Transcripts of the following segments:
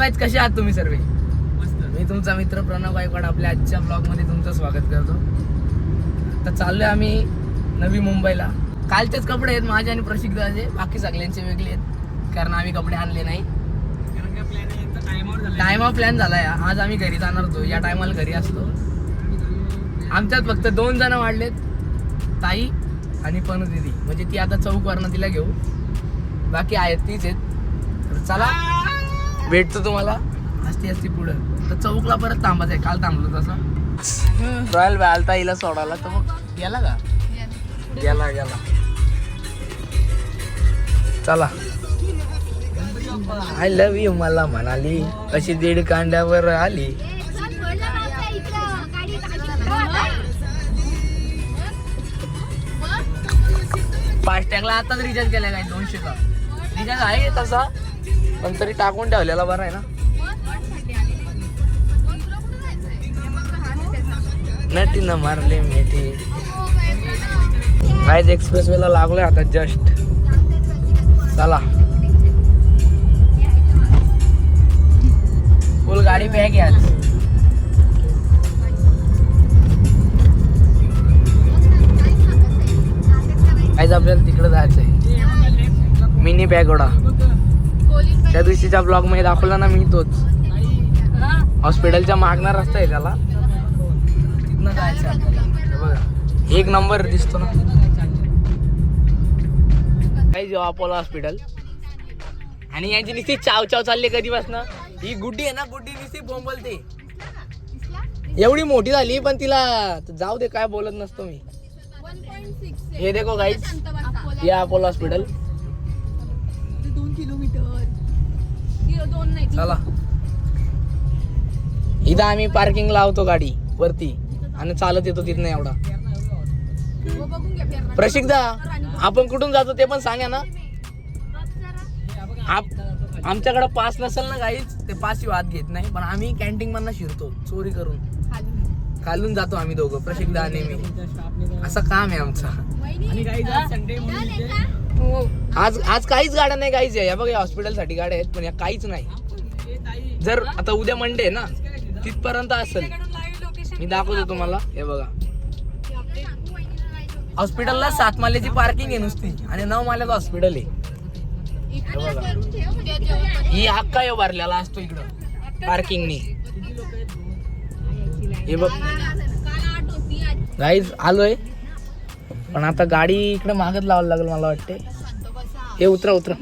कसे आहात तुम्ही सर्व? मी तुमचा मित्र प्रणव गायकवाड आपल्या आजच्या ब्लॉगमध्ये तुमचं स्वागत करतो. तर चाललोय आम्ही नवी मुंबईला. कालचेच कपडे आहेत माझे आणि प्रशिक्षणाचे बाकी सगळ्यांचे वेगळे आहेत. कारण आम्ही कपडे आणले नाही. टायमा प्लॅन झालाय. आज आम्ही घरी जाणार होतो. या टायमाला घरी असतो. आमच्यात फक्त दोन जण वाढलेत. ताई आणि पनू दिदी म्हणजे ती आता चौकवरनं तिला घेऊ. बाकी आहेत तीच आहेत. तर चला. भेटतो तुम्हाला? असती असती पुढं. तर चौकला परत थांबायचं आहे काल थांबलो तसं. रॉयल बॅलता हिला सोडायला तर मग गेला का? गेला गेला. चला. आय लव्ह यू मला म्हणाली. अशी दीड कांड्यावर आली. फास्टॅगला आताच रिचार्ज केला काय? दोनशेचा रिचार्ज आहे तसा? पण तरी टाकून ठेवलेला बरं आहे ना. नटी न मारले मेठी काहीच एक्सप्रेस वेला लागलोय आता जस्ट चला. फुल गाडी बॅग घ्या आज. आपल्याला तिकडे जायचंय. मिनी पॅगोडा त्या दिवशीच्या ब्लॉगमध्ये दाखवला ना मी तोच. हॉस्पिटलच्या मागणार रस्ता आहे त्याला. तिथनं जायचं बघा. एक नंबर दिसतो ना. काही जेव्हा अपोलो हॉस्पिटल आणि यांची नुसती चाव चाव चालली कधीपासून. ही गुड्डी आहे ना गुड्डी नुसती बोंबलते. एवढी मोठी झाली पण तिला जाऊ दे काय बोलत नसतो मी. हे देखो गाईज हे अपोलो हॉस्पिटल चला. इथं आम्ही पार्किंग लावतो गाडी वरती. आणि चालत येतो तिथनं एवढा. बघून घ्या फेर प्रशिकदा आपण कुठून जातो ते पण सांगा ना. आप आमच्याकडे पास नसेल ना काहीच ते पास हात घेत नाही पण आम्ही कॅन्टीन मधनं शिरतो चोरी करून. खाली. खालून जातो आम्ही दोघं प्रशिकदा आणि मी. असं काम आहे आमचं. हो आज आज काहीच गाड्या नाही काहीच आहे या बघा हॉस्पिटलसाठी गाड्या आहेत पण या काहीच नाही. जर आता उद्या मंडे आहे ना तिथपर्यंत असेल. मी दाखवतो तुम्हाला हे बघा. हॉस्पिटलला सात माल्याची पार्किंग आहे नुसती आणि नऊ माल्याचं हॉस्पिटल आहे. ही हक्का यो भरलेला असतो इकडं पार्किंगनी हे बघ. गाईज आलोय. पण आता गाडी इकडे मागत लावायला लागेल मला वाटते हे उतरा उतरा.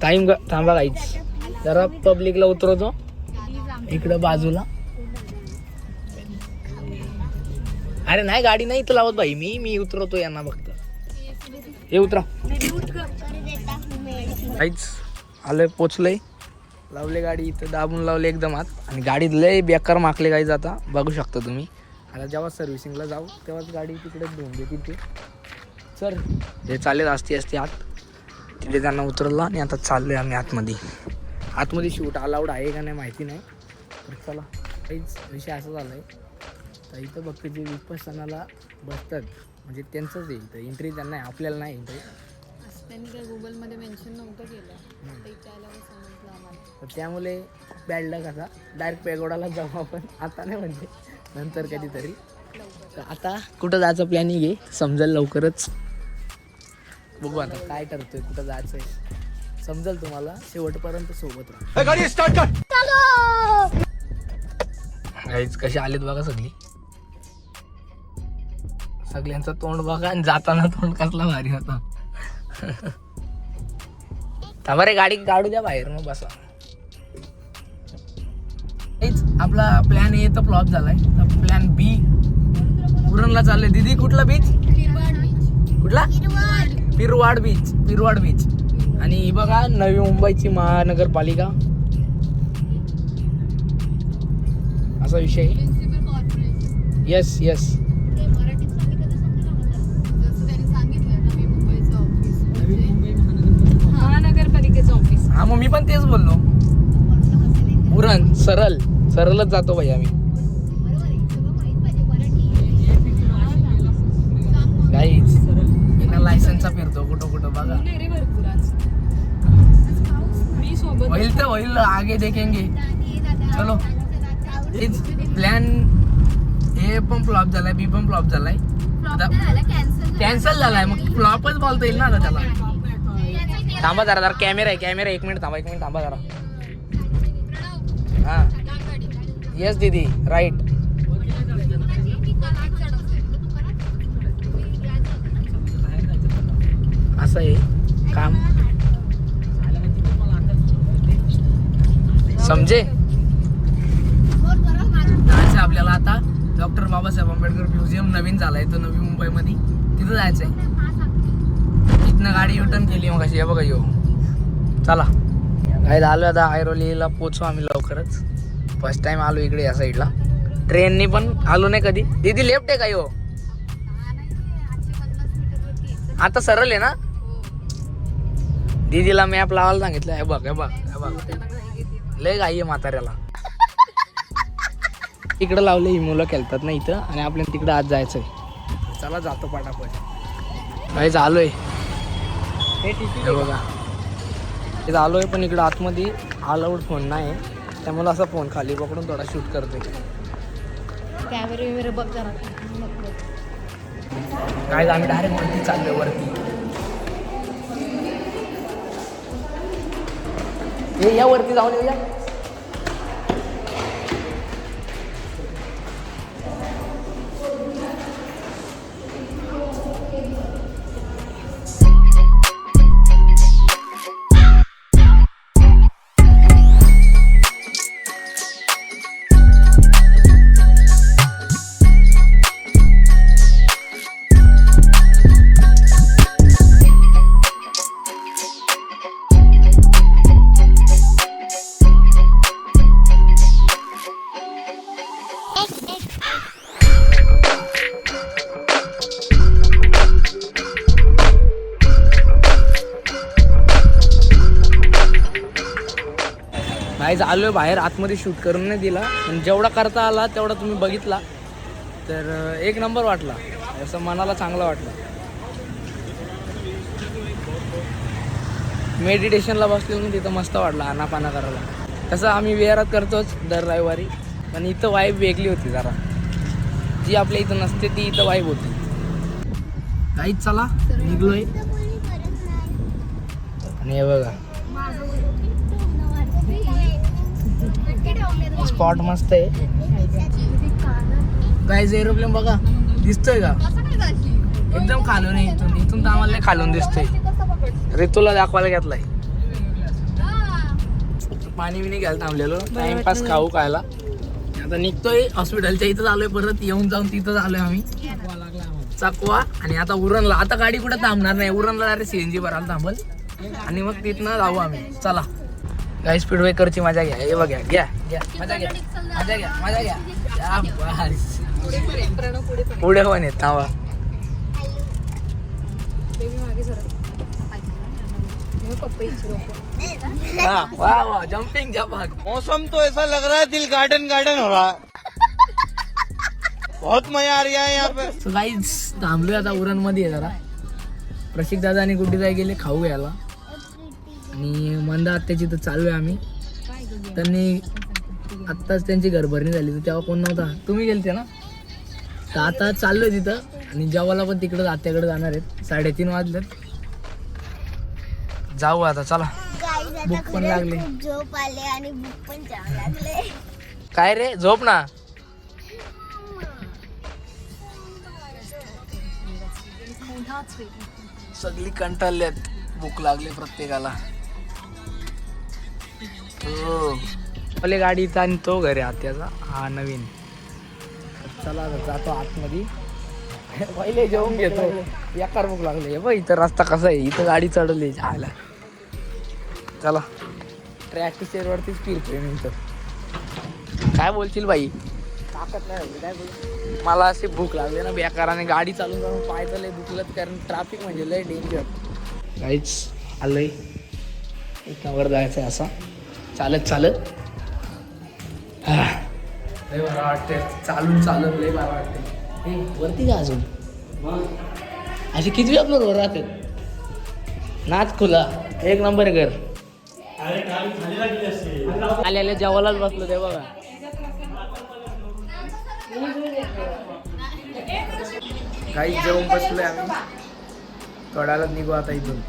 टाइम थांबा गाईज जरा पब्लिकला उतरवतो. इकडं बाजूला. अरे नाही गाडी नाही इथं लावत भाई. मी मी उतरवतो यांना फक्त. हे उतरा. काहीच आलोय पोचलोय. लावले गाडी इथं दाबून लावले एकदम आत. आणि गाडीत लय बेकार माकले काही जाता बघू शकता तुम्ही. आता जेव्हा सर्व्हिसिंगला जाऊ तेव्हाच गाडी तिकडे धुवून देतील ते. सर हे चालेल असती असती आत. तिथे त्यांना उतरलं आणि आता चाललोय आम्ही आतमध्ये. आतमध्ये शूट अलाउड आहे का नाही माहिती नाही. तर चला. काहीच विषय असा झाला आहे तर इथं बघते जे विपसनाला बसतात म्हणजे त्यांचंच येईल तर एंट्री त्यांना आपल्याला नाही एंट्री त्यांनी काय गुगलमध्ये मेन्शन नव्हतं केलं. ते आल्यावर समजलं आम्हाला. तर त्यामुळे बॅड लक आता डायरेक्ट पेगोडाला जाऊ आपण. आता नाही म्हणजे. नंतर कधीतरी. तर आता कुठं जायचं प्लॅनिंग आहे? समजेल लवकरच. बघू आता काय ठरतोय कुठं जायचं आहे समजेल तुम्हाला? शेवटपर्यंत सोबत राहा. गाईच कशी आलेत बघा सगळी. सगळ्यांचं तोंड बघा आणि जाताना तोंड कसला भारी होता. थांबा रे गाडी काढू द्या बाहेर मग बसा. हेच आपला प्लॅन ए तर फ्लॉप झालाय. तर प्लॅन बी उरणला चाललंय. दीदी कुठला बीच कुठला? पिरवाड बीच पिरवाड बीच आणि ही बघा नवी मुंबईची महानगरपालिका. असा विषय. प्रिन्सिपल कॉर्पोरेशन येस येस हा मग मी पण तेच बोललो. उरण सरळ सरळच जातो भाई आम्ही काहीच बिना लायसन्सचा फिरतो कुठं कुठं बघा. रे भरपूर आज होईल आगे देखेंगे. चलो. हेच प्लॅन ए पण फ्लॉप झालाय बी पण फ्लॉप झालाय. कॅन्सल झालाय मग फ्लॉपच बोलता येईल ना आता त्याला. थांबा जरा जरा कॅमेरा आहे कॅमेरा एक मिनिट थांबा एक मिनिट थांबा जरा. हां. येस दीदी. राईट असं आहे. काम. समजे? जायचं आपल्याला आता. डॉक्टर बाबासाहेब आंबेडकर म्युझियम नवीन झालाय तो नवी मुंबईमध्ये. तिथं जायचं आहे इथनं गाडी युटर्न केली मग अशी हे बघा येऊ चला. काही आलो आता ऐरोलीला. पोचू आम्ही लवकरच. फर्स्ट टाइम आलो इकडे या साईडला ट्रेननी पण आलो नाही कधी. दीदी लेफ्ट आहे का यो? आता सरळ आहे ना? दीदीला मॅप लावायला सांगितलं. हे बघ हे बघ हे बघ. लय घाई आहे म्हाताऱ्याला. इकडं लावले ही मुलं खेळतात ना इथं. आणि आपल्याला तिकडं आज जायचंय. चला जातो पटापट. काही आलोय. हे बघा. इथं आलोय पण इकडं आतमध्ये अलाउड फोन नाही. त्यामुळे असा फोन खाली पकडून थोडा शूट कॅमेरे बघ जरा. काय आम्ही डायरेक्ट वरती चाललोय वरती. हे या वरती जाऊन येऊया. आलो आलोय बाहेर आतमध्ये शूट करून नाही दिला. पण जेवढा करता आला तेवढा तुम्ही बघितला. तर एक नंबर वाटला. असं मनाला चांगलं वाटलं. मेडिटेशनला बसलो मी तिथं मस्त वाटलं आनापाना करायला. तसं आम्ही विहारात करतोच दर रविवारी. पण इथं वाईब वेगळी होती जरा. जी आपल्या इथं नसते ती इथं वाईब होती. काहीच चला निघलोय. आणि हे बघा. स्पॉट मस्त आहे. गाईज एरोप्लेन बघा दिसतोय का? एकदम खालून आहे इथून. इथून तर आम्हाला खालून दिसतोय. रितूला दाखवायला घेतलाय. पाणी बिणी घ्यायला थांबलेलो. टाइमपास खाऊ खायला. आता निघतोय हॉस्पिटलच्या इथं आलोय परत. येऊन जाऊन तिथं आलोय आम्ही. चाकवा. आणि आता उरणला. आता गाडी कुठं थांबणार नाही. उरणला डायरेक्ट सीएनजी भरायला थांबल. आणि मग तिथनं जाऊ आम्ही. चला. गाई स्पीड ब्रेकरची मजा घ्या. हे बघा घ्या घ्या. मजा घ्या. मजा घ्या मजा. पुढे पण येत थांबा. हा, वा वा जम्पिंग जपाक मौसम तो ऐसा लग रहा है दिल गार्डन गार्डन हो रहा है। बहुत मजा आ रहा है यहाँ पे। सो गाईज थांबलोय आता उरणमध्ये जरा. प्रशिक दादा आणि गुड्डी जाय गेले खाऊ घ्यायला. आणि मंदा आत्याची तर चालू आहे आम्ही. त्यांनी आत्ताच त्यांची घरभरणी झाली तर तेव्हा कोण नव्हता. तुम्ही गेलते ना? तर आता चाललोय तिथं आणि जेवायला पण तिकडं आत्याकडे जाणार आहेत. साडेतीन वाजलेत. जाऊ आता चला. भूक पण लागली. झोप आले आणि भूक पण लागले काय रे? झोप ना. सगळी कंटाळल्यात भूक लागली प्रत्येकाला. हो गाडीचा आणि तो घरी आत्याचा हा नवीन. चला आता जातो आतमध्ये. पहिले जेवून घेतो. एकार भूक लागली. बघ इथं रस्ता कसा आहे. इथं गाडी चढवली जायला चला. ट्रॅक वरतीच फिरतोय मी तर काय बोलशील बाई? ताकद नाही काय बोल मला अशी भूक लागली ना बेकाराने. गाडी चालून जाऊन पाय चालले लय कारण ट्रॅफिक म्हणजे लय डेंजर काहीच आलंय. इथवर जायचं आहे असा. चालत चालत. लय बरं वाटतंय. चालून चालत लय बरं वाटतंय. हे वरती का अजून. अशी किती आपलं वर राहतात नाच खुला. एक नंबर घर. आलेल्या जेवायलाच बसलो ते बघा. काही जेवण बसलोय आम्ही. थोड्याला निघू आता इथून.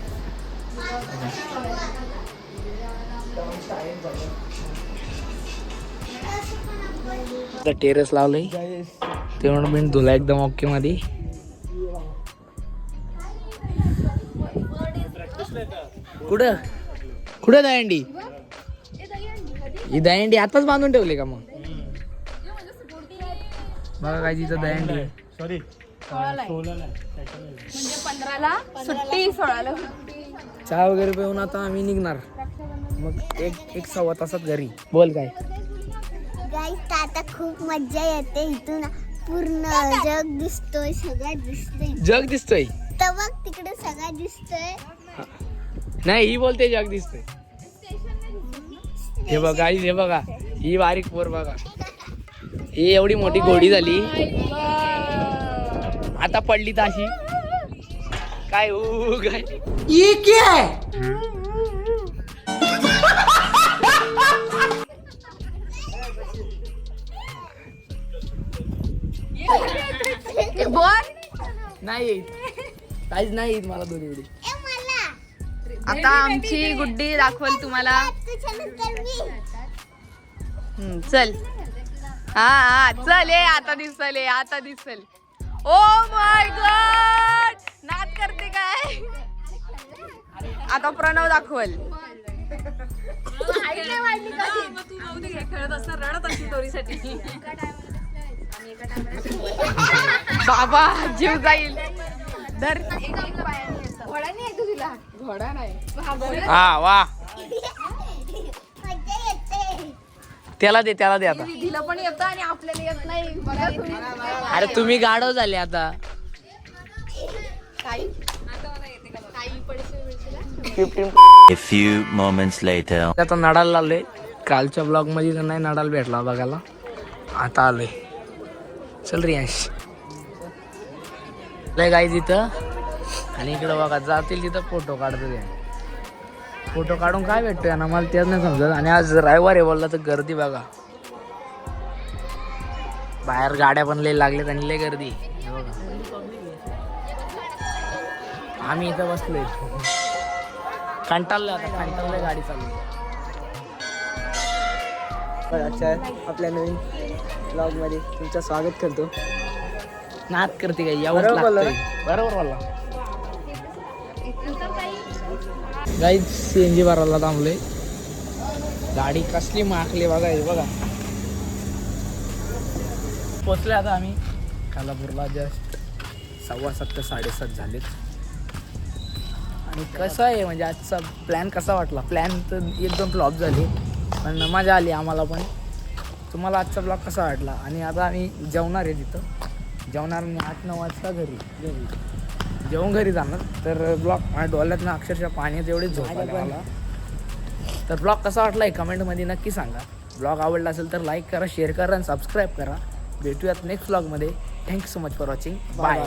टेरेस लावलंय. तेवढं मी धुला एकदम ओके मध्ये. कुठं? कुठं दहींडी ही दहींडी आताच बांधून ठेवली का मग? बघा काय तिथं दहींडी आहे. म्हणजे पंधराला सुट्टी सोळाला. चहा वगैरे पिऊन आता आम्ही निघणार. मग एक एक सव्वा तासात घरी. बोल काय? गाईस आता खूप मज्जा येते इथून. पूर्ण जग दिसतोय सगळं दिसतोय. जग दिसतोय? तर बघ तिकडे सगळं दिसतोय. नाही ही बोलते जग दिसतोय. हे बघा ही हे बघा. ही बारीक पोर बघा. ही एवढी मोठी घोडी झाली. आता पडली तर अशी. काय ऊ काय? बोल. नाही येत. काहीच नाही येत मला दोन्ही एवढी ए मला. आता आमची गुड्डी दाखवल तुम्हाला. चल. हा हा चल ये आता दिसल ये आता दिसल. Oh my God! नाद करते काय? आता प्रणव दाखवल. बाबा जीव जाईल. धर. घोडा नाही तुला घोडा नाही हा वा. त्याला दे त्याला दे आता. दिलं पण येतं आणि आपल्याला येत नाही. अरे तुम्ही गाढव झाले आता. A few moments later. आता नडाला लावले कालच्या ब्लॉगमध्ये तर नाही नडाल भेटला बघायला. आता आलोय चल रियांश लय गाई तिथं. आणि इकडं बघा जातील तिथं फोटो काढतो ते. फोटो काढून काय भेटतोय ना मला तेच नाही समजत. आणि आज रविवार आहे बोलला तर गर्दी बघा. बाहेर गाड्या पण लय लागल्यात आणि लय गर्दी. बघा. आम्ही इथं बसलोय. कंटाळलं आता. कंटाळलं गाडी चालू अच्छा आपल्या नवीन. ब्लॉगमध्ये तुमचं स्वागत करतो. नाद करते काय? यावंच बरोबर बोलला लागतंय. बरोबर बोलला. गाईच सीएनजी भरायला थांबले गाडी कसली माखली बघा हे बघा. पोचले आता आम्ही. कालापूरला जस्ट सव्वा सात ते साडेसात झालेत. आणि कसं आहे म्हणजे आजचा प्लॅन कसा वाटला? प्लॅन तर एकदम फ्लॉप झाली. पण मजा आली आम्हाला पण. तुम्हाला आजचा ब्लॉग कसा वाटला? आणि आता आम्ही जेवणार आहे तिथं. जेवणार मी आठ नऊ वाजता घरी. घरी जेवून घरी जाणार. तर ब्लॉग माझ्या डोळ्यातनं अक्षरशः पाण्यात एवढे झोप मला. तर ब्लॉग कसा वाटला आहे कमेंटमध्ये नक्की सांगा. ब्लॉग आवडला असेल तर लाईक करा शेअर करा आणि सबस्क्राईब करा. भेटूयात नेक्स्ट ब्लॉगमध्ये thank you so much for watching bye